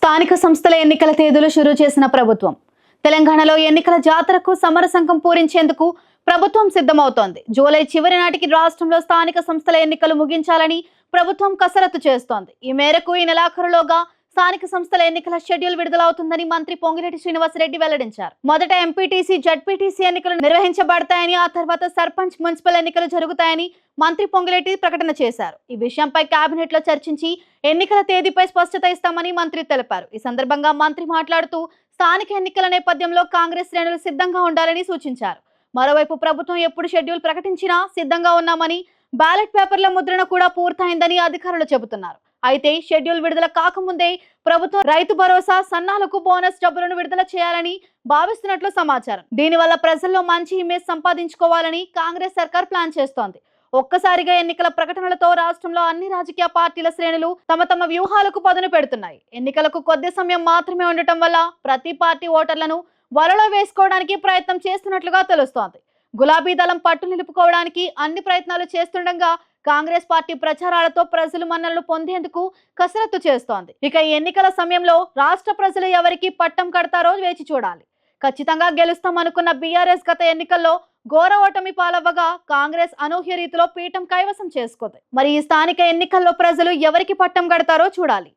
స్థానిక సంస్థల ఎన్నికల తేదీలు షురూ చేసిన ప్రభుత్వం. తెలంగాణలో ఎన్నికల జాతరకు సమర సంఘం పూరించేందుకు ప్రభుత్వం సిద్ధమవుతోంది. జూలై చివరి నాటికి రాష్ట్రంలో స్థానిక సంస్థల ఎన్నికలు ముగించాలని ప్రభుత్వం కసరత్తు చేస్తోంది. ఈ మేరకు ఈ నెలాఖరులోగా స్థానిక సంస్థల ఎన్నికల షెడ్యూల్ విడుదలవుతుందని మంత్రి పొంగిరెడ్డి శ్రీనివాసరెడ్డి వెల్లడించారు. మొదట ఎంపీటీసీ జడ్పీటీసీ ఎన్నికలు నిర్వహించబడతాయని ఆ తర్వాత సర్పంచ్ మున్సిపల్ ఎన్నికలు జరుగుతాయని మంత్రి పొంగిరెడ్డి ప్రకటన చేశారు. ఈ విషయంపై కేబినెట్లో చర్చించి ఎన్నికల తేదీపై స్పష్టత ఇస్తామని మంత్రి తెలిపారు. ఈ సందర్భంగా మంత్రి మాట్లాడుతూ స్థానిక ఎన్నికల నేపథ్యంలో కాంగ్రెస్ శ్రేణులు సిద్ధంగా ఉండాలని సూచించారు. మరోవైపు ప్రభుత్వం ఎప్పుడు షెడ్యూల్ ప్రకటించినా సిద్ధంగా ఉన్నామని బ్యాలెట్ పేపర్ల ముద్రణ కూడా పూర్తయిందని అధికారులు చెబుతున్నారు. అయితే షెడ్యూల్ విడుదల కాకముందే ప్రభుత్వం రైతు భరోసా సన్నాలకు బోనస్ డబ్బులను విడుదల చేయాలని భావిస్తున్నట్లు సమాచారం. దీనివల్ల ప్రజల్లో మంచి ఇమేజ్ సంపాదించుకోవాలని కాంగ్రెస్ సర్కార్ ప్లాన్ చేస్తోంది. ఒక్కసారిగా ఎన్నికల ప్రకటనలతో రాష్ట్రంలో అన్ని రాజకీయ పార్టీల శ్రేణులు తమ తమ వ్యూహాలకు పదును పెడుతున్నాయి. ఎన్నికలకు కొద్ది సమయం మాత్రమే ఉండటం వల్ల ప్రతి పార్టీ ఓటర్లను వలలో వేసుకోవడానికి ప్రయత్నం చేస్తున్నట్లుగా తెలుస్తోంది. గులాబీ దళం పట్టు నిలుపుకోవడానికి అన్ని ప్రయత్నాలు చేస్తుండగా కాంగ్రెస్ పార్టీ ప్రచారాలతో ప్రజలు మన్ననలు పొందేందుకు కసరత్తు చేస్తోంది. ఇక ఎన్నికల సమయంలో రాష్ట్ర ప్రజలు ఎవరికి పట్టం కడతారో వేచి చూడాలి. ఖచ్చితంగా గెలుస్తామనుకున్న బీఆర్ఎస్ గత ఎన్నికల్లో ఘోర ఓటమి పాలవ్వగా కాంగ్రెస్ అనూహ్య రీతిలో పీఠం కైవసం చేసుకుంది. మరి ఈ స్థానిక ఎన్నికల్లో ప్రజలు ఎవరికి పట్టం కడతారో చూడాలి.